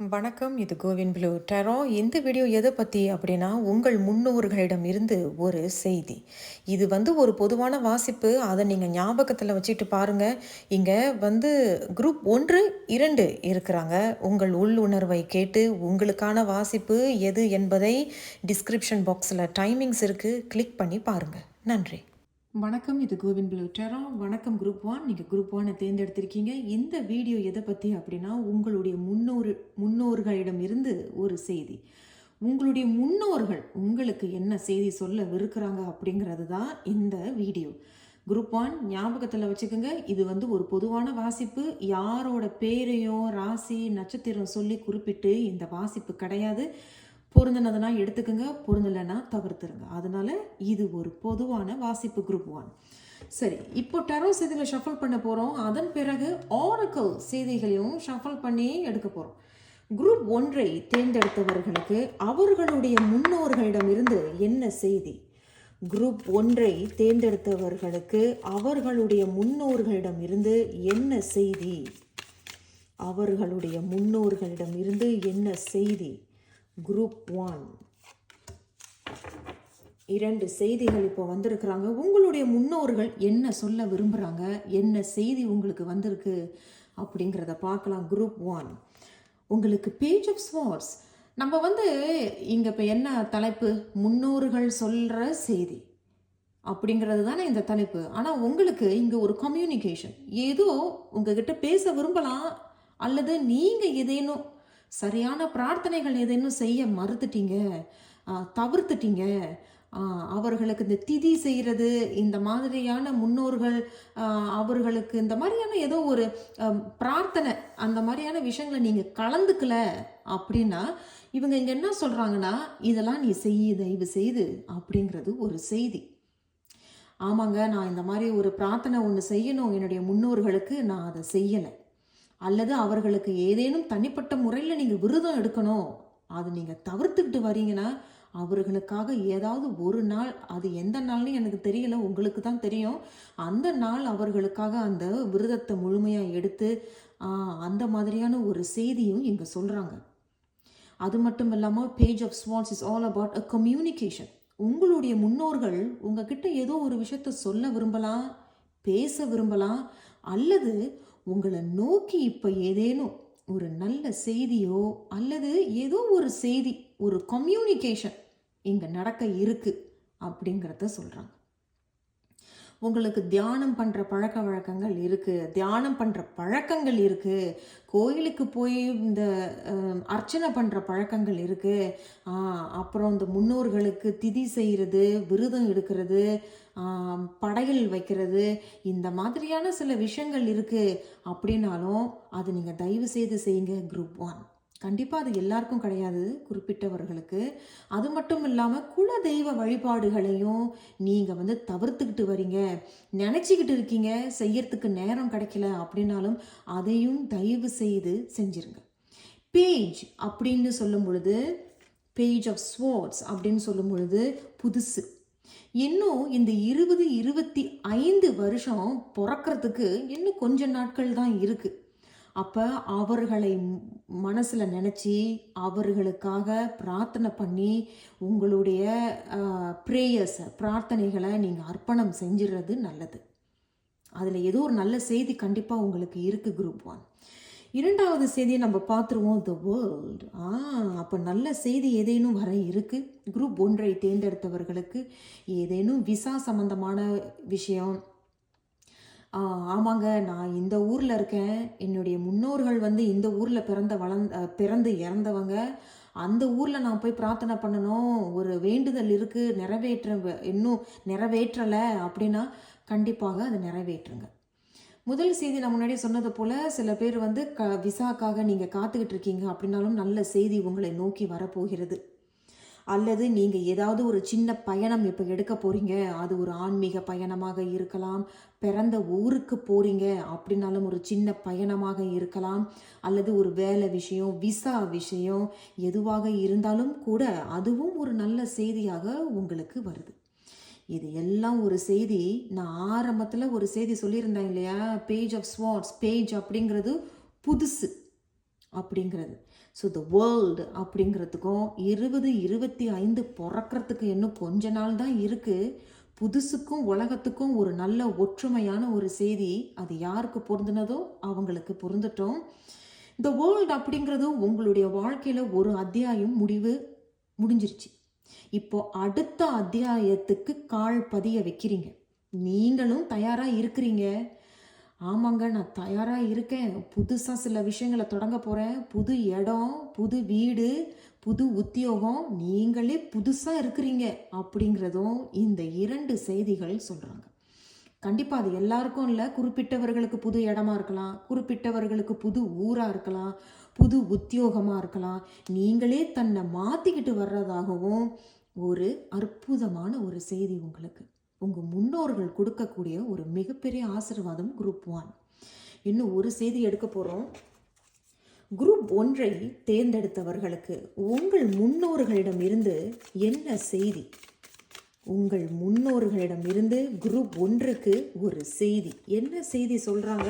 வணக்கம் இது CoWIN blue. டெரோ இந்த வீடியோ எதை பற்றி அப்படின்னா உங்கள் முன்னோர்களிடம் இருந்து ஒரு செய்தி. இது வந்து ஒரு பொதுவான வாசிப்பு. அதை நீங்கள் ஞாபகத்தில் வச்சுட்டு பாருங்கள் இங்கே வந்து குரூப் ஒன்று இரண்டு இருக்கிறாங்க. உங்கள் உள்ளுணர்வை கேட்டு உங்களுக்கான வாசிப்பு எது என்பதை டிஸ்கிரிப்ஷன் பாக்ஸில் டைமிங்ஸ் இருக்குது கிளிக் பண்ணி பாருங்கள் நன்றி. வணக்கம் இது கோவின் ப்ளூ டெரா. வணக்கம் குரூப் ஒன். நீங்கள் குரூப் ஒன்னை தேர்ந்தெடுத்திருக்கீங்க. இந்த வீடியோ எதை பற்றி அப்படின்னா உங்களுடைய முன்னோர் முன்னோர்களிடம் இருந்து ஒரு செய்தி. உங்களுடைய முன்னோர்கள் உங்களுக்கு என்ன செய்தி சொல்ல விருக்கிறாங்க அப்படிங்கிறது தான் இந்த வீடியோ. குரூப் ஒன் ஞாபகத்தில் வச்சுக்கோங்க. இது வந்து ஒரு பொதுவான வாசிப்பு. யாரோட பேரையும் ராசி நட்சத்திரம் சொல்லி குறிப்பிட்டு இந்த வாசிப்பு கிடையாது. பொருந்தினதுனா எடுத்துக்கோங்க பொருந்தலைன்னா தவிர்த்துருங்க அதனால இது ஒரு பொதுவான வாசிப்பு குரூப் ஒன் சரி இப்போ டரோ செய்திகளை ஷஃபல் பண்ண போகிறோம் அதன் பிறகு ஆரக்கல் செய்திகளையும் ஷஃபல் பண்ணி எடுக்க போகிறோம் குரூப் ஒன்றை தேர்ந்தெடுத்தவர்களுக்கு அவர்களுடைய முன்னோர்களிடமிருந்து என்ன செய்தி? குரூப் ஒன்றை தேர்ந்தெடுத்தவர்களுக்கு அவர்களுடைய முன்னோர்களிடமிருந்து என்ன செய்தி? அவர்களுடைய முன்னோர்களிடமிருந்து என்ன செய்தி? குரூப் ஒன் இரண்டு செய்திகள் இப்போ வந்திருக்கிறாங்க. உங்களுடைய முன்னோர்கள் என்ன சொல்ல விரும்புகிறாங்க என்ன செய்தி உங்களுக்கு வந்திருக்கு? அப்படிங்கிறத பார்க்கலாம். குரூப் ஒன் உங்களுக்கு பேஜ் ஆஃப் ஸ்வார்ட்ஸ் நம்ம வந்து இங்கே இப்போ என்ன தலைப்பு? முன்னோர்கள் சொல்கிற செய்தி அப்படிங்கிறது தானே இந்த தலைப்பு. ஆனால் உங்களுக்கு இங்கே ஒரு கம்யூனிகேஷன் ஏதோ உங்ககிட்ட பேச விரும்பலாம் அல்லது நீங்கள் ஏதேனும் சரியான பிரார்த்தனைகள் ஏதேனும் செய்ய மறுத்துட்டீங்க? தவிர்த்துட்டீங்க. அவர்களுக்கு இந்த திதி செய்கிறது இந்த மாதிரியான முன்னோர்கள் அவர்களுக்கு இந்த மாதிரியான ஏதோ ஒரு பிரார்த்தனை அந்த மாதிரியான விஷயங்களை நீங்கள் கலந்துக்கல அப்படின்னா இவங்க இங்கே என்ன சொல்கிறாங்கன்னா இதெல்லாம் நீ செய்ய தயவு செய்து அப்படிங்கிறது ஒரு செய்தி. ஆமாங்க நான் இந்த மாதிரி ஒரு பிரார்த்தனை ஒன்று செய்யணும் என்னுடைய முன்னோர்களுக்கு நான் அதை செய்யலை. அல்லது அவர்களுக்கு ஏதேனும் தனிப்பட்ட முறையில் நீங்கள் விரதம் எடுக்கணும். அது நீங்கள் தவிர்த்துக்கிட்டு வரீங்கன்னா அவர்களுக்காக ஏதாவது ஒரு நாள் அது எந்த நாள்னு எனக்கு தெரியல உங்களுக்கு தான் தெரியும். அந்த நாள் அவர்களுக்காக அந்த விரதத்தை முழுமையாக எடுத்து அந்த மாதிரியான ஒரு செய்தியும் இங்கே சொல்கிறாங்க அது மட்டும் இல்லாமல் page of swords is all about a communication உங்களுடைய முன்னோர்கள் உங்ககிட்ட ஏதோ ஒரு விஷயத்த சொல்ல விரும்பலாம் பேச விரும்பலாம் அல்லது உங்களை நோக்கி இப்போ ஏதேனும் ஒரு நல்ல செய்தியோ அல்லது ஏதோ ஒரு செய்தி ஒரு கம்யூனிகேஷன் இங்கே நடக்க இருக்குது அப்படிங்கிறத சொல்கிறாங்க உங்களுக்கு தியானம் பண்ணுற பழக்க வழக்கங்கள் இருக்குது தியானம் பண்ணுற பழக்கங்கள் இருக்குது கோயிலுக்கு போய் இந்த அர்ச்சனை பண்ணுற பழக்கங்கள் இருக்குது அப்புறம் இந்த முன்னோர்களுக்கு திதி செய்கிறது விரதம் எடுக்கிறது படையல் வைக்கிறது இந்த மாதிரியான சில விஷயங்கள் இருக்குது அப்படின்னாலும் அது நீங்கள் தயவு செய்து செய்யுங்க குரூப் ஒன் கண்டிப்பாக அது எல்லாருக்கும் கிடையாது குறிப்பிட்டவர்களுக்கு. அது மட்டும் இல்லாமல் குல தெய்வ வழிபாடுகளையும் நீங்கள் வந்து தவிர்த்துக்கிட்டு வரீங்க. நினச்சிக்கிட்டு இருக்கீங்க செய்யறதுக்கு நேரம் கிடைக்கல அப்படின்னாலும் அதையும் தயவு செய்து செஞ்சிருங்க. பேஜ் அப்படின்னு சொல்லும் பொழுது பேஜ் ஆஃப் ஸ்வோர்ட்ஸ் அப்படின்னு சொல்லும் பொழுது புதுசு. இன்னும் இந்த இருபது இருபத்தி ஐந்து வருஷம் பிறக்கிறதுக்கு இன்னும் கொஞ்ச நாட்கள் தான் இருக்குது அப்போ அவர்களை மனசில் நினச்சி அவர்களுக்காக பிரார்த்தனை பண்ணி உங்களுடைய ப்ரேயர்ஸை பிரார்த்தனைகளை நீங்கள் அர்ப்பணம் செஞ்சிடுறது நல்லது. அதில் ஏதோ ஒரு நல்ல செய்தி கண்டிப்பாக உங்களுக்கு இருக்குது குரூப் ஒன் இரண்டாவது செய்தியை நம்ம பார்த்துருவோம் த வேர்ல்டு ஆ அப்போ நல்ல செய்தி ஏதேனும் வர இருக்குது குரூப் ஒன்றை தேர்ந்தெடுத்தவர்களுக்கு ஏதேனும் விசா சம்பந்தமான விஷயம்? ஆமாங்க நான் இந்த ஊரில் இருக்கேன். என்னுடைய முன்னோர்கள் வந்து இந்த ஊரில் பிறந்த வளர்ந்த பிறந்து இறந்தவங்க. அந்த ஊரில் நான் போய் பிரார்த்தனை பண்ணணும். ஒரு வேண்டுதல் இருக்குது நிறைவேற்ற இன்னும் நிறைவேற்றலை அப்படின்னா கண்டிப்பாக அதை நிறைவேற்றுங்க. முதல் செய்தி நான் முன்னாடி சொன்னது போல் சில பேர் வந்து க விசாக்காக நீங்கள் காத்துக்கிட்டு இருக்கீங்க அப்படின்னாலும் நல்ல செய்தி உங்களை நோக்கி வரப்போகிறது. அல்லது நீங்கள் ஏதாவது ஒரு சின்ன பயணம் இப்போ எடுக்க போகிறீங்க அது ஒரு ஆன்மீக பயணமாக இருக்கலாம். பிறந்த ஊருக்கு போகிறீங்க அப்படின்னாலும் ஒரு சின்ன பயணமாக இருக்கலாம். அல்லது ஒரு வேலை விஷயம் விசா விஷயம் எதுவாக இருந்தாலும் கூட அதுவும் ஒரு நல்ல செய்தியாக உங்களுக்கு வருது. இது எல்லாம் ஒரு செய்தி. நான் ஆரம்பத்தில் ஒரு செய்தி சொல்லியிருந்தேன் இல்லையா? பேஜ் ஆஃப் ஸ்வாட்ஸ் பேஜ் அப்படிங்கிறது புதுசு அப்படிங்கிறது. ஸோ த வேர்ல்டு அப்படிங்கிறதுக்கும் இருபது இருபத்தி ஐந்து பிறக்கிறதுக்கு இன்னும் கொஞ்ச நாள் தான் இருக்குது புதுசுக்கும் உலகத்துக்கும் ஒரு நல்ல ஒற்றுமையான ஒரு செய்தி. அது யாருக்கு பொருந்தினதோ அவங்களுக்கு பொருந்துட்டோம். இந்த வேர்ல்டு அப்படிங்கிறது உங்களுடைய வாழ்க்கையில் ஒரு அத்தியாயம் முடிவு முடிஞ்சிருச்சு. இப்போ அடுத்த அத்தியாயத்துக்கு கால் பதிய வைக்கிறீங்க. நீங்களும் தயாராக இருக்கிறீங்க. ஆமாங்க நான் தயாராக இருக்கேன். புதுசாக சில விஷயங்களை தொடங்க போகிறேன் புது இடம் புது வீடு புது உத்தியோகம். நீங்களே புதுசாக இருக்கிறீங்க அப்படிங்கிறதும் இந்த இரண்டு செய்திகள் சொல்கிறாங்க கண்டிப்பாக அது எல்லாருக்கும் இல்லை. குறிப்பிட்டவர்களுக்கு புது இடமா இருக்கலாம். குறிப்பிட்டவர்களுக்கு புது ஊராக இருக்கலாம். புது உத்தியோகமாக இருக்கலாம். நீங்களே தன்னை மாற்றிக்கிட்டு வர்றதாகவும் ஒரு அற்புதமான ஒரு செய்தி உங்களுக்கு. உங்கள் முன்னோர்கள் கொடுக்கக்கூடிய ஒரு மிகப்பெரிய ஆசீர்வாதம் குரூப் ஒன் இன்னும் ஒரு செய்தி எடுக்க போகிறோம் குரூப் ஒன்றை தேர்ந்தெடுத்தவர்களுக்கு உங்கள் முன்னோர்களிடம் இருந்து என்ன செய்தி? உங்கள் முன்னோர்களிடம் இருந்து குரூப் ஒன்றுக்கு ஒரு செய்தி. என்ன செய்தி சொல்கிறாங்க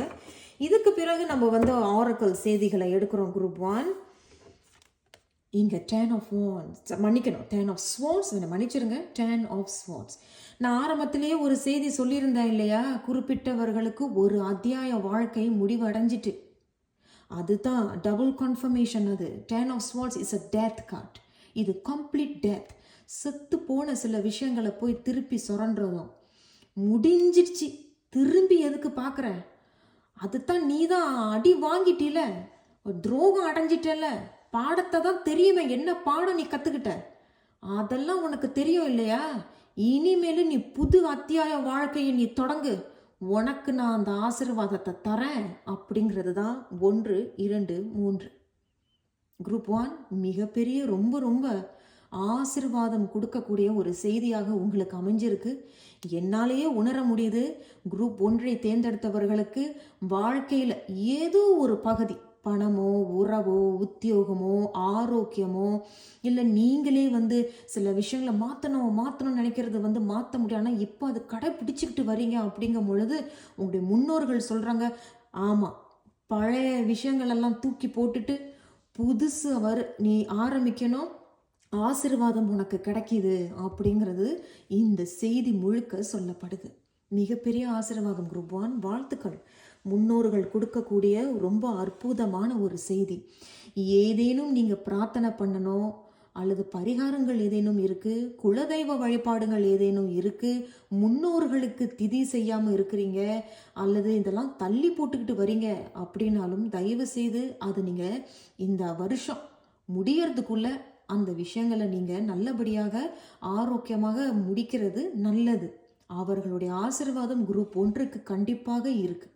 இதுக்கு பிறகு நம்ம வந்து ஆரக்கல் செய்திகளை எடுக்கிறோம் குரூப் ஒன் இங்கே டேன் ஆஃப் வான்ஸ் மன்னிக்கணும். டேன் ஆஃப் ஸ்வான்ஸ் வேணும் மன்னிச்சிருங்க. டேன் ஆஃப் ஸ்வான்ஸ் நான் ஆரம்பத்திலேயே ஒரு செய்தி சொல்லியிருந்தேன் இல்லையா? குறிப்பிட்டவர்களுக்கு ஒரு அத்தியாய வாழ்க்கை முடிவடைஞ்சிட்டு. அதுதான் டபுள் கன்ஃபர்மேஷன் அது. Ten of swords is a death card இது கம்ப்ளீட் டெத் செத்து போன சில விஷயங்களை போய் திருப்பி சுரண்டுறதும். முடிஞ்சிடுச்சு. திரும்பி எதுக்கு பார்க்குறேன் அதுதான் நீ தான் அடி வாங்கிட்டில. துரோகம் அடைஞ்சிட்டல. பாடத்தை தான் தெரியுமே என்ன பாடம் நீ கற்றுக்கிட்ட அதெல்லாம் உனக்கு தெரியும் இல்லையா? இனிமேல் நீ புது அத்தியாய வாழ்க்கையை நீ தொடங்கு. உனக்கு நான் அந்த ஆசீர்வாதத்தை தரேன். அப்படிங்கிறது தான் ஒன்று இரண்டு மூன்று. குரூப் ஒன் மிகப்பெரிய ரொம்ப ரொம்ப ஆசிர்வாதம் கொடுக்கக்கூடிய ஒரு செய்தியாக உங்களுக்கு அமைஞ்சிருக்கு. என்னாலேயே உணர முடியுது. குரூப் ஒன்றை தேர்ந்தெடுத்தவர்களுக்கு வாழ்க்கையில் ஏதோ ஒரு பகுதி பணமோ உறவோ உத்தியோகமோ ஆரோக்கியமோ இல்லை நீங்களே வந்து சில விஷயங்களை மாற்றணும் மாற்றணும்னு நினைக்கிறது வந்து மாற்ற முடியும் ஆனால் இப்போ அது கடைப்பிடிச்சிக்கிட்டு வரீங்க அப்படிங்கும் பொழுது உங்களுடைய முன்னோர்கள் சொல்கிறாங்க ஆமாம் பழைய விஷயங்களெல்லாம் தூக்கி போட்டுட்டு புதுசு அவர் நீ ஆரம்பிக்கணும். ஆசிர்வாதம் உனக்கு கிடைக்கிது அப்படிங்கிறது இந்த செய்தி முழுக்க சொல்லப்படுது. மிகப்பெரிய ஆசீர்வாதம் குரூப் ஒன் வாழ்த்துக்கள். முன்னோர்கள் கொடுக்கக்கூடிய ரொம்ப அற்புதமான ஒரு செய்தி. ஏதேனும் நீங்கள் பிரார்த்தனை பண்ணணும் அல்லது பரிகாரங்கள் ஏதேனும் இருக்குது குலதெய்வ வழிபாடுகள் ஏதேனும் இருக்குது முன்னோர்களுக்கு திதி செய்யாமல் இருக்கிறீங்க அல்லது இதெல்லாம் தள்ளி போட்டுக்கிட்டு வரீங்க அப்படின்னாலும் தயவு செய்து அது நீங்கள் இந்த வருஷம் முடியறதுக்குள்ளே அந்த விஷயங்களை நீங்கள் நல்லபடியாக ஆரோக்கியமாக முடிக்கிறது நல்லது. அவர்களுடைய ஆசிர்வாதம் குரூப் ஒன்றுக்கு கண்டிப்பாக இருக்கு.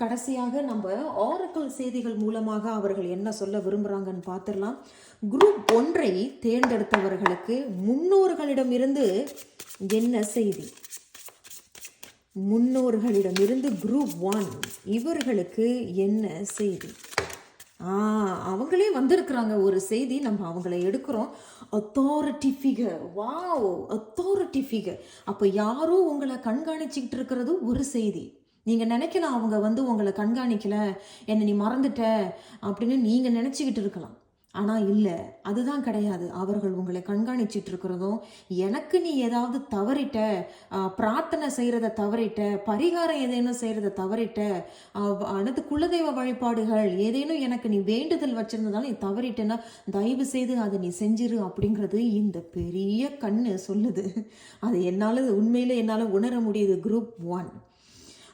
கடைசியாக நம்ம ஆரக்கல் செய்திகள் மூலமாக அவர்கள் என்ன சொல்ல விரும்புகிறாங்கன்னு பார்த்துடலாம் குரூப் ஒன்றை தேர்ந்தெடுத்தவர்களுக்கு முன்னோர்களிடமிருந்து என்ன செய்தி? முன்னோர்களிடமிருந்து குரூப் ஒன் இவர்களுக்கு என்ன செய்தி? அவங்களே வந்திருக்கிறாங்க. ஒரு செய்தி நம்ம அவங்கள எடுக்கிறோம். Authority figure wow authority figure அப்போ யாரோ உங்களை கண்காணிச்சிக்கிட்டு இருக்கிறது ஒரு செய்தி. நீங்கள் நினைக்கலாம் அவங்க வந்து உங்களை கண்காணிக்கல. என்னை நீ மறந்துட்ட அப்படின்னு நீங்கள் நினச்சிக்கிட்டு இருக்கலாம். ஆனால் இல்லை அதுதான் கிடையாது. அவர்கள் உங்களை கண்காணிச்சிட்டு இருக்கிறதும் எனக்கு நீ ஏதாவது தவறிட்ட பிரார்த்தனை செய்கிறத தவறிட்ட பரிகாரம் ஏதேனும் செய்கிறத தவறிட்ட அனைத்து குலதெய்வ வழிபாடுகள் ஏதேனும் எனக்கு நீ வேண்டுதல் வச்சிருந்ததாலும் நீ தவறிட்டேன்னா தயவு செய்து அதை நீ செஞ்சிரு அப்படிங்கிறது இந்த பெரிய கண்ணு சொல்லுது. அது என்னால் உண்மையில் என்னால் உணர முடியுது. குரூப் ஒன்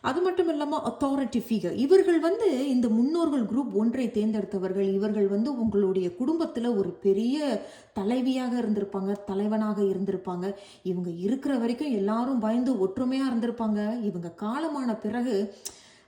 அது மட்டும் இல்லாமல் அத்தாரிட்டி ஃபிகர் இவர்கள் வந்து இந்த முன்னோர்கள் குரூப் ஒன்றை தேர்ந்தெடுத்தவர்கள். இவர்கள் வந்து உங்களுடைய குடும்பத்தில் ஒரு பெரிய தலைவியாக இருந்திருப்பாங்க தலைவனாக இருந்திருப்பாங்க. இவங்க இருக்கிற வரைக்கும் எல்லாரும் பயந்து ஒற்றுமையாக இருந்திருப்பாங்க. இவங்க காலமான பிறகு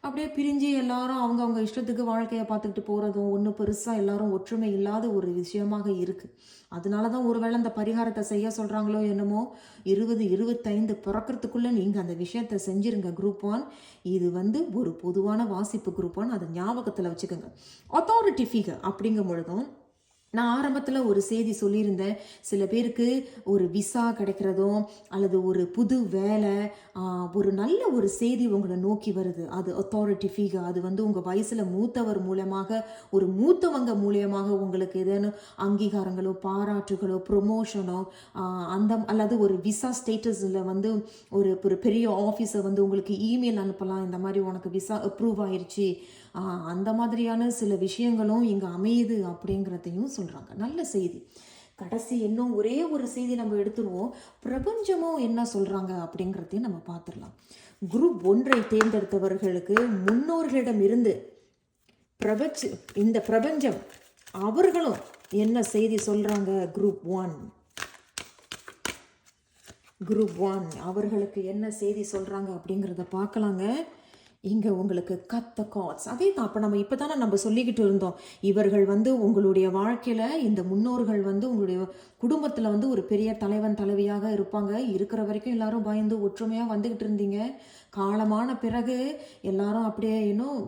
அப்படியே பிரிஞ்சு எல்லாரும் அவங்க அவங்க இஷ்டத்துக்கு வாழ்க்கையை பார்த்துக்கிட்டு போகிறதும் ஒன்றும் பெருசாக எல்லாரும் ஒற்றுமை இல்லாத ஒரு விஷயமாக இருக்குது அதனால தான் ஒருவேளை அந்த பரிகாரத்தை செய்ய சொல்கிறாங்களோ என்னமோ இருபது இருபத்தைந்து பிறக்கிறதுக்குள்ளே நீங்கள் அந்த விஷயத்தை செஞ்சுருங்க குரூப் ஒன் இது வந்து ஒரு பொதுவான வாசிப்பு குரூப் ஒன் அதை ஞாபகத்தில் வச்சுக்கோங்க. அத்தாரிட்டி ஃபிகர் அப்படிங்கும் பொழுதும் நான் ஆரம்பத்தில் ஒரு செய்தி சொல்லியிருந்தேன். சில பேருக்கு ஒரு விசா கிடைக்கிறதும் அல்லது ஒரு புது வேலை ஒரு நல்ல ஒரு செய்தி உங்களை நோக்கி வருது. அது அத்தாரிட்டி ஃபிகர் அது வந்து உங்கள் வயசில் மூத்தவர் மூலமாக ஒரு மூத்தவங்க மூலியமாக உங்களுக்கு ஏதேனும் அங்கீகாரங்களோ பாராட்டுகளோ ப்ரொமோஷனோ அந்த அல்லது ஒரு விசா ஸ்டேட்டஸில் வந்து ஒரு ஒரு பெரிய ஆஃபீஸை வந்து உங்களுக்கு இமெயில் அனுப்பலாம். இந்த மாதிரி உனக்கு விசா அப்ரூவ் ஆயிடுச்சு அந்த மாதிரியான சில விஷயங்களும் இங்கே அமையுது அப்படிங்கிறதையும் சொல்கிறாங்க நல்ல செய்தி. கடைசி இன்னும் ஒரே ஒரு செய்தி நம்ம எடுத்துருவோம். பிரபஞ்சமும் என்ன சொல்கிறாங்க அப்படிங்கிறதையும் நம்ம பார்த்துடலாம். குரூப் ஒன்றை தேர்ந்தெடுத்தவர்களுக்கு முன்னோர்களிடம் இருந்து பிரபஞ்ச இந்த பிரபஞ்சம் அவர்களும் என்ன செய்தி சொல்கிறாங்க குரூப் ஒன். Group one. அவர்களுக்கு என்ன செய்தி சொல்கிறாங்க அப்படிங்கிறத பார்க்கலாங்க. இங்கே உங்களுக்கு கத்த காட்ஸ் அதே தான் அப்போ நம்ம இப்போ தானே நம்ம சொல்லிக்கிட்டு இருந்தோம். இவர்கள் வந்து உங்களுடைய வாழ்க்கையில் இந்த முன்னோர்கள் வந்து உங்களுடைய குடும்பத்தில் வந்து ஒரு பெரிய தலைவன் தலைவியாக இருப்பாங்க. இருக்கிற வரைக்கும் எல்லாரும் பயந்து ஒற்றுமையாக வந்துக்கிட்டு இருந்தீங்க. காலமான பிறகு எல்லாரும் அப்படியே இன்னும்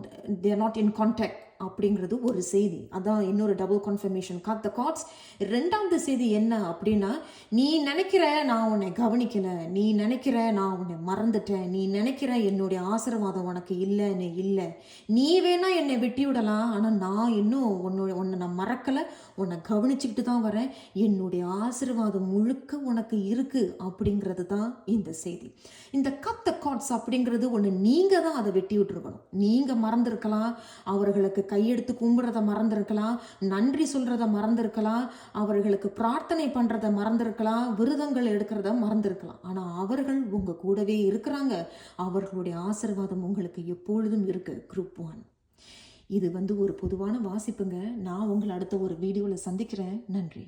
தேர் நாட் இன் கான்டாக்ட் அப்படிங்கிறது ஒரு செய்தி. அதான் இன்னொரு டபுள் கன்ஃபர்மேஷன் காட் த காட்ஸ் ரெண்டாவது செய்தி என்ன அப்படின்னா நீ நினைக்கிற நான் உன்னை கவனிக்கலை. நீ நினைக்கிற நான் உன்னை மறந்துட்டேன். நீ நினைக்கிற என்னுடைய ஆசீர்வாதம் உனக்கு இல்லைன்னு இல்லை. நீ வேணா என்னை வெட்டி விடலாம் ஆனால் நான் இன்னும் உன்னோட உன்னை நான் மறக்கலை. உன்னை கவனிச்சுக்கிட்டு தான் வரேன். என்னுடைய ஆசீர்வாதம் முழுக்க உனக்கு இருக்குது அப்படிங்கிறது தான் இந்த செய்தி. இந்த கத்த காட்ஸ் அப்படிங்கிறது ஒன்று நீங்கள் தான் அதை வெட்டி விட்டுருக்கணும். நீங்கள் மறந்துருக்கலாம். அவர்களுக்கு கையெடுத்து கும்பிட்றத மறந்துருக்கலாம் நன்றி சொல்கிறத மறந்துருக்கலாம் அவர்களுக்கு பிரார்த்தனை பண்ணுறத மறந்துருக்கலாம் விரதங்கள் எடுக்கிறத மறந்துருக்கலாம். ஆனால் அவர்கள் உங்கள் கூடவே இருக்கிறாங்க. அவர்களுடைய ஆசீர்வாதம் உங்களுக்கு எப்பொழுதும் இருக்குது குரூப் ஒன் இது வந்து ஒரு பொதுவான வாசிப்புங்க. நான் உங்களை அடுத்த ஒரு வீடியோவில் சந்திக்கிறேன். நன்றி.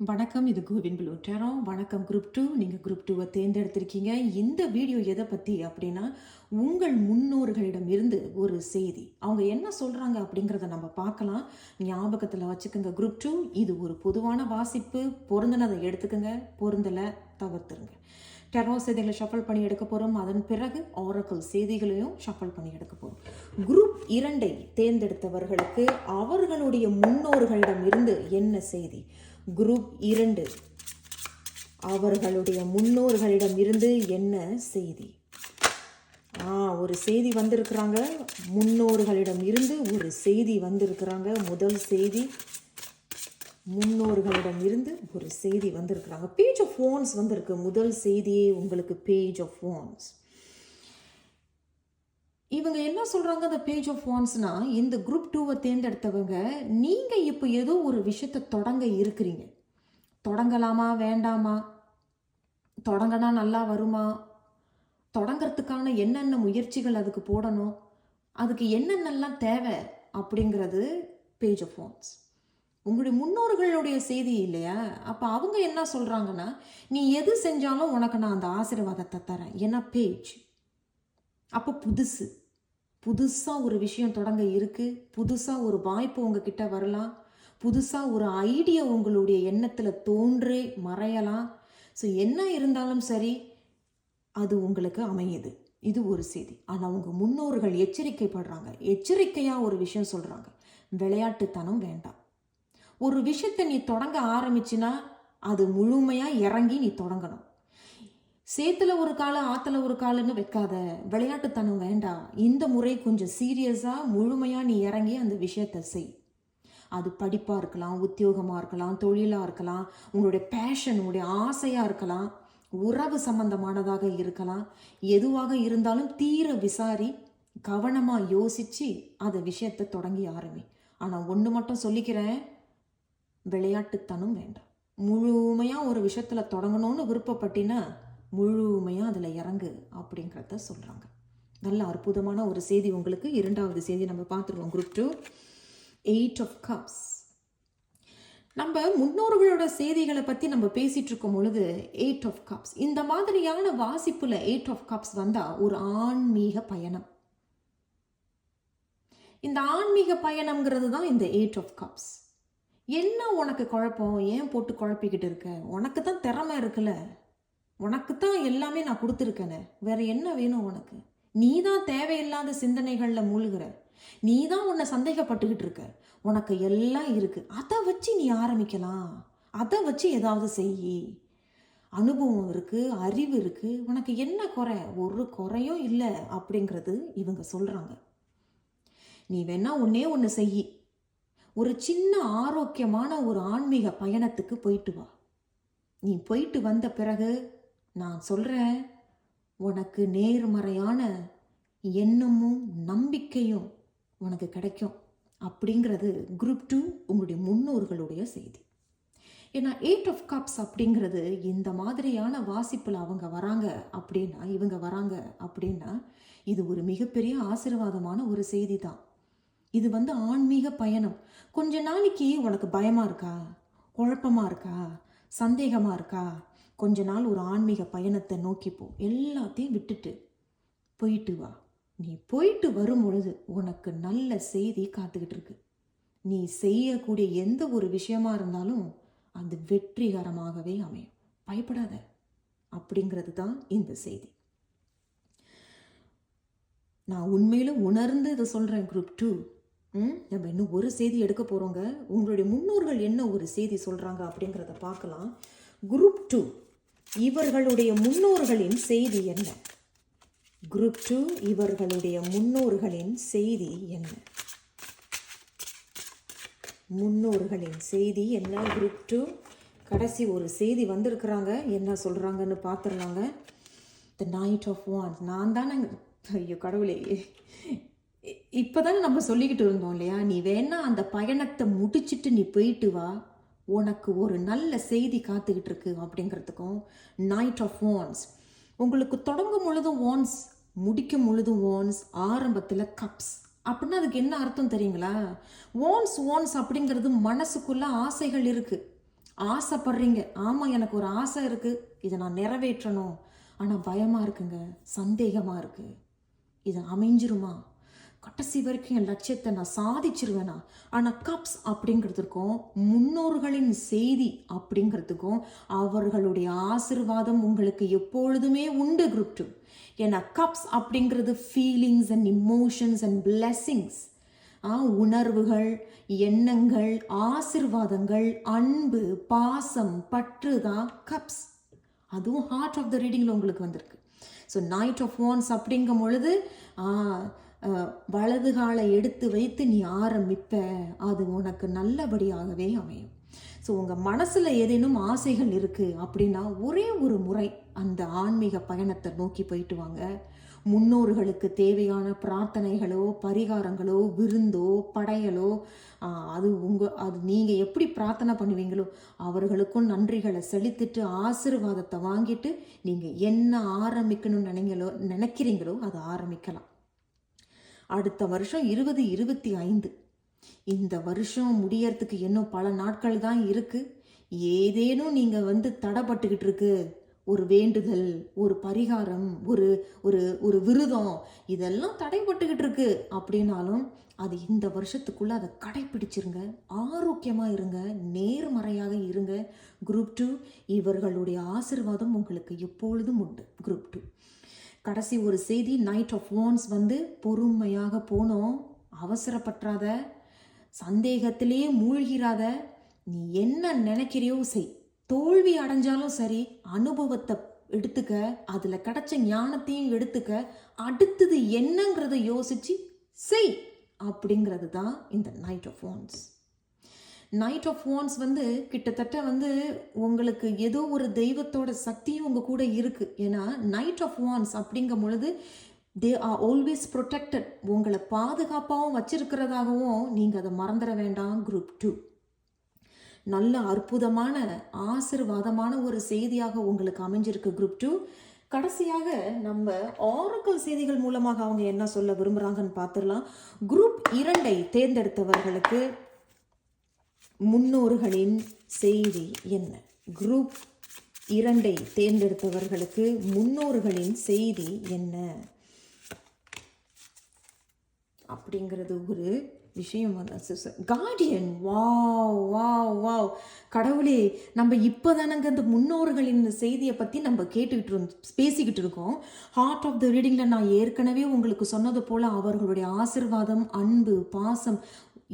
வணக்கம் இது கோவின் ப்ளூ டெரோ வணக்கம் குரூப் டூ நீங்கள் குரூப் டூவை தேர்ந்தெடுத்திருக்கீங்க. இந்த வீடியோ எதை பற்றி அப்படின்னா உங்கள் முன்னோர்களிடம் இருந்து ஒரு செய்தி. அவங்க என்ன சொல்கிறாங்க அப்படிங்கிறத நம்ம பார்க்கலாம். ஞாபகத்தில் வச்சுக்கோங்க குரூப் டூ இது ஒரு பொதுவான வாசிப்பு. பொருந்தினதை எடுத்துக்கோங்க. பொருந்தலை தவிர்த்துருங்க. டெரோ செய்திகளை ஷஃபல் பண்ணி எடுக்க போகிறோம் அதன் பிறகு ஆரக்கல் செய்திகளையும் ஷஃபல் பண்ணி எடுக்க போகிறோம் குரூப் இரண்டை தேர்ந்தெடுத்தவர்களுக்கு அவர்களுடைய முன்னோர்களிடம் இருந்து என்ன செய்தி? குரூப் இரண்டு. அவர்களுடைய முன்னோர்களிடம் இருந்து என்ன செய்தி? ஆ ஒரு செய்தி வந்திருக்கிறாங்க. முன்னோர்களிடம் இருந்து ஒரு செய்தி வந்திருக்கிறாங்க. முதல் செய்தி முன்னோர்களிடம் இருந்து ஒரு செய்தி வந்திருக்கிறாங்க. பேஜ் ஆஃப் ஃபோன்ஸ் வந்திருக்கு. முதல் செய்தியே உங்களுக்கு பேஜ் ஆஃப் ஃபோன்ஸ் இவங்க என்ன சொல்கிறாங்க அந்த பேஜ் ஆஃப் வான்ஸ்னா இந்த குரூப் டூவை தேர்ந்தெடுத்தவங்க நீங்கள் இப்போ ஏதோ ஒரு விஷயத்தை தொடங்க இருக்கிறீங்க. தொடங்கலாமா வேண்டாமா? தொடங்கினா நல்லா வருமா? தொடங்கிறதுக்கான என்னென்ன முயற்சிகள் அதுக்கு போடணும்? அதுக்கு என்னென்னலாம் தேவை அப்படிங்கிறது பேஜ் ஆஃப் வான்ஸ் உங்களுடைய முன்னோர்களுடைய செய்தி இல்லையா? அப்போ அவங்க என்ன சொல்கிறாங்கன்னா நீ எது செஞ்சாலும் உனக்கு நான் அந்த ஆசீர்வாதத்தை தரேன். ஏன்னா பேஜ் அப்போ புதுசு. புதுசாக ஒரு விஷயம் தொடங்க இருக்குது புதுசாக ஒரு வாய்ப்பு உங்ககிட்ட வரலாம். புதுசாக ஒரு ஐடியா உங்களுடைய எண்ணத்தில் தோன்றே மறையலாம். ஸோ என்ன இருந்தாலும் சரி அது உங்களுக்கு அமையுது. இது ஒரு செய்தி. ஆனால் உங்கள் முன்னோர்கள் எச்சரிக்கைப்படுறாங்க. எச்சரிக்கையாக ஒரு விஷயம் சொல்கிறாங்க விளையாட்டுத்தனம் வேண்டாம். ஒரு விஷயத்தை நீ தொடங்க ஆரம்பிச்சினா அது முழுமையாக இறங்கி நீ தொடங்கணும். சேத்துல ஒரு கால ஆத்துல ஒரு காலுன்னு வைக்காத. விளையாட்டுத்தனம் வேண்டாம். இந்த முறை கொஞ்சம் சீரியஸாக முழுமையாக நீ இறங்கி அந்த விஷயத்த செய். அது படிப்பாக இருக்கலாம் உத்தியோகமாக இருக்கலாம் தொழிலாக இருக்கலாம் உங்களுடைய பேஷன் உங்களுடைய ஆசையாக இருக்கலாம் உறவு சம்பந்தமானதாக இருக்கலாம். எதுவாக இருந்தாலும் தீர விசாரி கவனமாக யோசித்து அந்த விஷயத்தை தொடங்கி ஆரம்பி. ஆனால் ஒன்று மட்டும் சொல்லிக்கிறேன். விளையாட்டுத்தனம் வேண்டாம். முழுமையாக ஒரு விஷயத்தில் தொடங்கணும்னு விருப்பப்பட்டினா முழுமையாக அதில் இறங்கு அப்படிங்கிறத சொல்கிறாங்க நல்ல அற்புதமான ஒரு செய்தி உங்களுக்கு. இரண்டாவது செய்தி நம்ம பார்த்துருவோம். Group two eight of cups நம்ம முன்னோர்களோட செய்திகளை பற்றி நம்ம பேசிகிட்டு இருக்கும் பொழுது எயிட் ஆஃப் கப்ஸ் இந்த மாதிரியான வாசிப்பில் எயிட் ஆஃப் கப்ஸ் வந்தால் ஒரு ஆன்மீக பயணம். இந்த ஆன்மீக பயணம்ங்கிறது தான் இந்த எயிட் ஆஃப் கப்ஸ் என்ன உனக்கு குழப்பம்? ஏன் போட்டு குழப்பிக்கிட்டு இருக்க? உனக்கு தான் திறமை இருக்குல்ல. உனக்கு தான் எல்லாமே நான் கொடுத்துருக்கேனே. வேற என்ன வேணும் உனக்கு? நீ தான் தேவையில்லாத சிந்தனைகளில் மூழ்கிற. நீ தான் உன்னை சந்தேகப்பட்டுக்கிட்டு இருக்க. உனக்கு எல்லாம் இருக்குது அதை வச்சு நீ ஆரம்பிக்கலாம். அதை வச்சு ஏதாவது செய் அனுபவம் இருக்குது அறிவு இருக்குது உனக்கு என்ன குறை? ஒரு குறையும் இல்லை அப்படிங்கிறது இவங்க சொல்கிறாங்க நீ வேணா ஒன்றே ஒன்று செய் ஒரு சின்ன ஆரோக்கியமான ஒரு ஆன்மீக பயணத்துக்கு போயிட்டு வா. நீ போயிட்டு வந்த பிறகு நான் சொல்கிறேன் உனக்கு நேர்மறையான எண்ணமும் நம்பிக்கையும் உனக்கு கிடைக்கும் அப்படிங்கிறது குரூப் டூ உங்களுடைய முன்னோர்களுடைய செய்தி. ஏன்னா எயிட் ஆஃப் கப்ஸ் அப்படிங்கிறது இந்த மாதிரியான வாசிப்பில் அவங்க வராங்க அப்படின்னா இவங்க வராங்க அப்படின்னா இது ஒரு மிகப்பெரிய ஆசீர்வாதமான ஒரு செய்தி தான். இது வந்து ஆன்மீக பயணம். கொஞ்ச நாளைக்கு உனக்கு பயமாக இருக்கா? குழப்பமாக இருக்கா? சந்தேகமாக இருக்கா? கொஞ்ச நாள் ஒரு ஆன்மீக பயணத்தை நோக்கி போ. எல்லாத்தையும் விட்டுட்டு போயிட்டு வா. நீ போயிட்டு வரும் பொழுது உனக்கு நல்ல செய்தி காத்துக்கிட்டு இருக்கு. நீ செய்யக்கூடிய எந்த ஒரு விஷயமா இருந்தாலும் அது வெற்றிகரமாகவே அமையும். பயப்படாத. அப்படிங்கிறது தான் இந்த செய்தி. நான் உண்மையிலும் உணர்ந்து இதை சொல்கிறேன் குரூப் டூ ம்? நம்ம இன்னும் ஒரு செய்தி எடுக்க போகிறோங்க உங்களுடைய முன்னோர்கள் என்ன ஒரு செய்தி சொல்கிறாங்க அப்படிங்கிறத பார்க்கலாம். குரூப் டூ இவர்களுடைய முன்னோர்களின் செய்தி என்ன? குரூப் டூ இவர்களுடைய முன்னோர்களின் செய்தி என்ன? முன்னோர்களின் செய்தி என்ன? குரூப் டூ கடைசி ஒரு செய்தி வந்திருக்கிறாங்க. என்ன சொல்கிறாங்கன்னு பார்த்துடலாங்க த நைட் ஆஃப் ஒன் நான் தானே ஐயோ கடவுளே. இப்போ தானே நம்ம சொல்லிக்கிட்டு இருந்தோம் இல்லையா? நீ வேணா அந்த பயணத்தை முடிச்சுட்டு நீ போயிட்டு வா. உனக்கு ஒரு நல்ல செய்தி காத்துக்கிட்டு இருக்கு அப்படிங்கிறதுக்கும் நைட் ஆஃப் வான்ஸ் உங்களுக்கு தொடங்கும் பொழுதும் வான்ஸ் முடிக்கும் பொழுதும் வான்ஸ் ஆரம்பத்தில் கப்ஸ் அப்படின்னா அதுக்கு என்ன அர்த்தம் தெரியுங்களா? வான்ஸ் வான்ஸ் அப்படிங்கிறது மனசுக்குள்ள ஆசைகள் இருக்குது ஆசைப்படுறீங்க. ஆமாம் எனக்கு ஒரு ஆசை இருக்குது இதை நான் நிறைவேற்றணும். ஆனால் பயமாக இருக்குங்க. சந்தேகமாக இருக்குது இது அமைஞ்சிருமா? கடைசி வரைக்கும் என் லட்சியத்தை நான் சாதிச்சிருவேனா? ஆனால் கப்ஸ் அப்படிங்கிறதுக்கும் முன்னோர்களின் செய்தி அப்படிங்கிறதுக்கும் அவர்களுடைய ஆசிர்வாதம் உங்களுக்கு எப்பொழுதுமே உண்டு குரூப் டூ ஏன்னா கப்ஸ் அப்படிங்கிறது feelings and emotions and blessings உணர்வுகள் எண்ணங்கள் ஆசிர்வாதங்கள் அன்பு பாசம் பற்று தான் கப்ஸ். அதுவும் ஹார்ட் ஆஃப் த ரீடிங்கில் உங்களுக்கு வந்திருக்கு. ஸோ நைட் ஆஃப் ஒன்ஸ் அப்படிங்கும் பொழுது வலது காலை எடுத்து வைத்து நீ ஆரம்பிப்ப. அது உனக்கு நல்லபடியாகவே அமையும். ஸோ உங்கள் மனசில் ஏதேனும் ஆசைகள் இருக்குது அப்படின்னா ஒரே ஒரு முறை அந்த ஆன்மீக பயணத்தை நோக்கி போயிட்டு வாங்க. முன்னோர்களுக்கு தேவையான பிரார்த்தனைகளோ பரிகாரங்களோ விருந்தோ படையலோ அது உங்கள் அது நீங்கள் எப்படி பிரார்த்தனை பண்ணுவீங்களோ அவர்களுக்கும் நன்றிகளை செலுத்திட்டு ஆசிர்வாதத்தை வாங்கிட்டு நீங்கள் என்ன ஆரம்பிக்கணும்னு நினைங்களோ நினைக்கிறீங்களோ அதை ஆரம்பிக்கலாம். அடுத்த வருஷம் இருபது இருபத்தி ஐந்து. இந்த வருஷம் முடியறதுக்கு இன்னும் பல நாட்கள் தான் இருக்குது ஏதேனும் நீங்கள் வந்து தடப்பட்டுக்கிட்டு இருக்கு. ஒரு வேண்டுதல் ஒரு பரிகாரம் ஒரு ஒரு ஒரு விருதம் இதெல்லாம் தடைப்பட்டுக்கிட்டு இருக்கு. அப்படின்னாலும் அது இந்த வருஷத்துக்குள்ளே அதை கடைப்பிடிச்சிருங்க. ஆரோக்கியமாக இருங்க. நேர்மறையாக இருங்க. குரூப் டூ இவர்களுடைய ஆசிர்வாதம் உங்களுக்கு எப்பொழுதும் உண்டு. குரூப் டூ கடைசி ஒரு செய்தி நைட் ஆஃப் ஓன்ஸ் வந்து பொறுமையாக போனோம். அவசரப்பற்றாத சந்தேகத்திலே மூழ்கிறாத நீ என்ன நினைக்கிறியோ செய். தோல்வி அடைஞ்சாலும் சரி அனுபவத்தை எடுத்துக்க அதில் கிடைச்ச ஞானத்தையும் எடுத்துக்க அடுத்தது என்னங்கிறத யோசிச்சு செய் அப்படிங்கிறது தான் இந்த knight of wands knight of wands வந்து கிட்டத்தட்ட வந்து உங்களுக்கு ஏதோ ஒரு தெய்வத்தோட சக்தியும் உங்கள் கூட இருக்குது ஏன்னா நைட் ஆஃப் ஓன்ஸ் அப்படிங்கும் பொழுது தே ஆர் ஆல்வேஸ் ப்ரொடெக்டட் உங்களை பாதுகாப்பாகவும் வச்சிருக்கிறதாகவும் நீங்கள் அதை மறந்துட வேண்டாம் குரூப் டூ நல்ல அற்புதமான ஆசிர்வாதமான ஒரு செய்தியாக உங்களுக்கு அமைஞ்சிருக்கு குரூப் டூ கடைசியாக நம்ம ஆரக்கல் செய்திகள் மூலமாக அவங்க என்ன சொல்ல விரும்புகிறாங்கன்னு பார்த்துடலாம். குரூப் இரண்டை தேர்ந்தெடுத்தவர்களுக்கு முன்னோர்களின் செய்தி என்ன? குரூப் இரண்டை தேர்ந்தெடுத்தவர்களுக்கு முன்னோர்களின் செய்தி என்ன? அப்படிங்கிறது ஒரு விஷயம் கார்டியன் வாவ் வாவ் வாவ் கடவுளே நம்ம இப்போ தானங்க இந்த முன்னோர்களின் செய்தியை பற்றி நம்ம கேட்டுக்கிட்டு இருந்தோம் பேசிக்கிட்டு இருக்கோம். ஹார்ட் ஆஃப் த ரீடிங்கில் நான் ஏற்கனவே உங்களுக்கு சொன்னது போல் அவர்களுடைய ஆசிர்வாதம் அன்பு பாசம்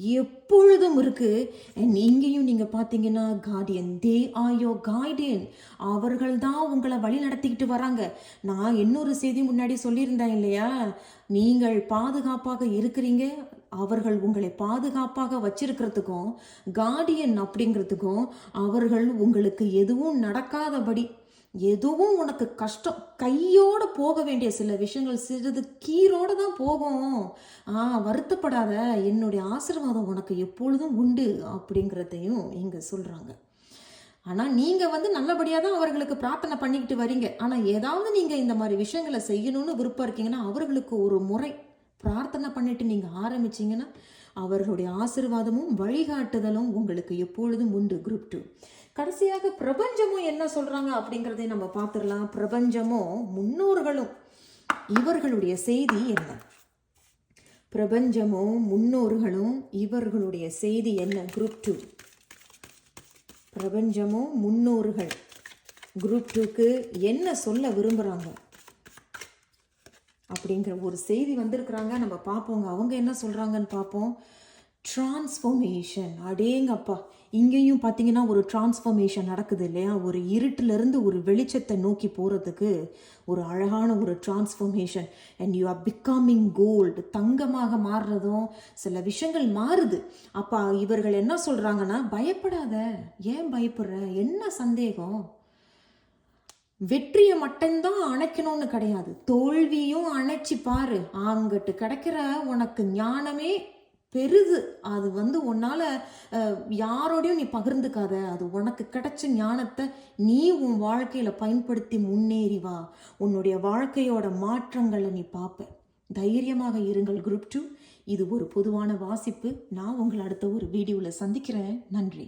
எப்பொழுதும் இருக்கு. And இங்கேயும் பார்த்தீங்கன்னா guardian they are your guardian அவர்கள் தான் உங்களை வழி நடத்திக்கிட்டு வராங்க. நான் இன்னொரு செய்தி முன்னாடி சொல்லியிருந்தேன் இல்லையா? நீங்கள் பாதுகாப்பாக இருக்கிறீங்க. அவர்கள் உங்களை பாதுகாப்பாக வச்சிருக்கிறதுக்கும் கார்டியன் அப்படிங்கிறதுக்கும் அவர்கள் உங்களுக்கு எதுவும் நடக்காதபடி எதுவும் உனக்கு கஷ்டம். கையோட போக வேண்டிய சில விஷயங்கள் சிறிது கீரோட தான் போகும். ஆ வருத்தப்படாத. என்னுடைய ஆசீர்வாதம் உனக்கு எப்பொழுதும் உண்டு அப்படிங்கிறதையும் இங்கே சொல்கிறாங்க ஆனால் நீங்கள் வந்து நல்லபடியாக தான் அவர்களுக்கு பிரார்த்தனை பண்ணிக்கிட்டு வரீங்க. ஆனால் ஏதாவது நீங்கள் இந்த மாதிரி விஷயங்களை செய்யணும்னு விருப்பம் இருக்கீங்கன்னா அவர்களுக்கு ஒரு முறை பிரார்த்தனை பண்ணிட்டு நீங்கள் ஆரம்பிச்சிங்கன்னா அவர்களுடைய ஆசீர்வாதமும் வழிகாட்டுதலும் உங்களுக்கு எப்பொழுதும் உண்டு. குரூப் டூ கடைசியாக பிரபஞ்சமும் என்ன சொல்கிறாங்க அப்படிங்கிறதை நம்ம பார்த்துடலாம். பிரபஞ்சமும் முன்னோர்களும். இவர்களுடைய செய்தி என்ன? பிரபஞ்சமும் முன்னோர்களும் இவர்களுடைய செய்தி என்ன? குரூப் டூ பிரபஞ்சமும் முன்னோர்கள். குரூப் டூக்கு என்ன சொல்ல விரும்புகிறாங்க அப்படிங்கிற ஒரு செய்தி வந்திருக்கிறாங்க. நம்ம பார்ப்போங்க. அவங்க என்ன சொல்கிறாங்கன்னு பார்ப்போம். டிரான்ஸ்ஃபர்மேஷன் அடேங்கப்பா. இங்கேயும் பார்த்தீங்கன்னா ஒரு டிரான்ஸ்ஃபர்மேஷன் நடக்குது இல்லையா? ஒரு இருட்டிலிருந்து ஒரு வெளிச்சத்தை நோக்கி போகிறதுக்கு ஒரு அழகான ஒரு transformation and you are becoming gold தங்கமாக மாறுறதும் சில விஷயங்கள் மாறுது. அப்போ இவர்கள் என்ன சொல்கிறாங்கன்னா பயப்படாத. ஏன் பயப்படுற? என்ன சந்தேகம்? வெற்றியை மட்டும்தான் அணைக்கணும்னு கிடையாது. தோல்வியும் அணைச்சி பாரு. அங்கிட்டு கிடைக்கிற உனக்கு ஞானமே பெருது. அது வந்து உன்னால் யாரோடையும் நீ பகிர்ந்துக்காத. அது உனக்கு கிடைச்ச ஞானத்தை நீ உன் வாழ்க்கையில் பயன்படுத்தி முன்னேறி வா. உன்னுடைய வாழ்க்கையோட மாற்றங்களை நீ பார்ப்ப தைரியமாக இருங்கள் குரூப் டூ. இது ஒரு பொதுவான வாசிப்பு. நான் உங்களை அடுத்த ஒரு வீடியோவில் சந்திக்கிறேன். நன்றி.